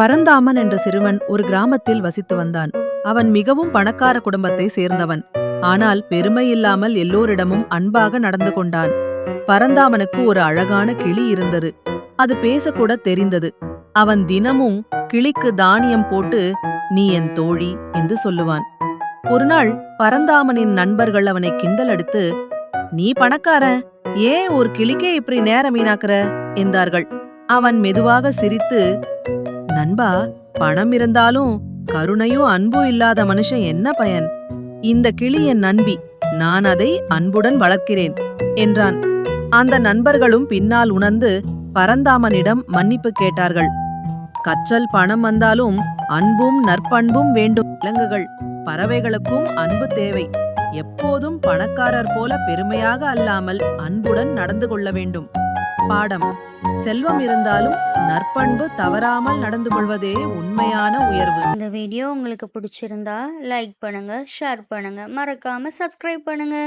பரந்தாமன் என்ற சிறுவன் ஒரு கிராமத்தில் வசித்து வந்தான். அவன் மிகவும் பணக்கார குடும்பத்தை சேர்ந்தவன். ஆனால் பெருமை இல்லாமல் எல்லோரிடமும் அன்பாக நடந்து கொண்டான். பரந்தாமனுக்கு ஒரு அழகான கிளி இருந்தது. அது பேசக்கூட தெரிந்தது. அவன் தினமும் கிளிக்கு தானியம் போட்டு நீ என் தோழி என்று சொல்லுவான். ஒருநாள் பரந்தாமனின் நண்பர்கள் அவனை கிண்டல் அடித்து நீ பணக்காரன் ஏன் ஒரு கிளிக்கே இப்படி நேரம் வீணாக்குற? என்றார்கள். அவன் மெதுவாக சிரித்து நண்பா பணம் இருந்தாலும் கருணையும் அன்பும் இல்லாத மனுஷன் என்ன பயன்? இந்த கிளி என் நண்பி நான் அதை அன்புடன் வளர்க்கிறேன் என்றான். அந்த நண்பர்களும் பின்னால் உணர்ந்து பரந்தாமனிடம் மன்னிப்பு கேட்டார்கள். கச்சல் பணம் வந்தாலும் அன்பும் நற்பண்பும் வேண்டும். விலங்குகள் பறவைகளுக்கும் அன்பு தேவை. எப்போதும் பணக்காரர் போல பெருமையாக அல்லாமல் அன்புடன் நடந்து கொள்ள வேண்டும். பாடம். செல்வம் இருந்தாலும் நற்பண்பு தவறாமல் நடந்து கொள்வதே உண்மையான உயர்வு. இந்த வீடியோ உங்களுக்கு பிடிச்சிருந்தா லைக் பண்ணுங்க ஷேர் பண்ணுங்க. மறக்காம சப்ஸ்கிரைப் பண்ணுங்க.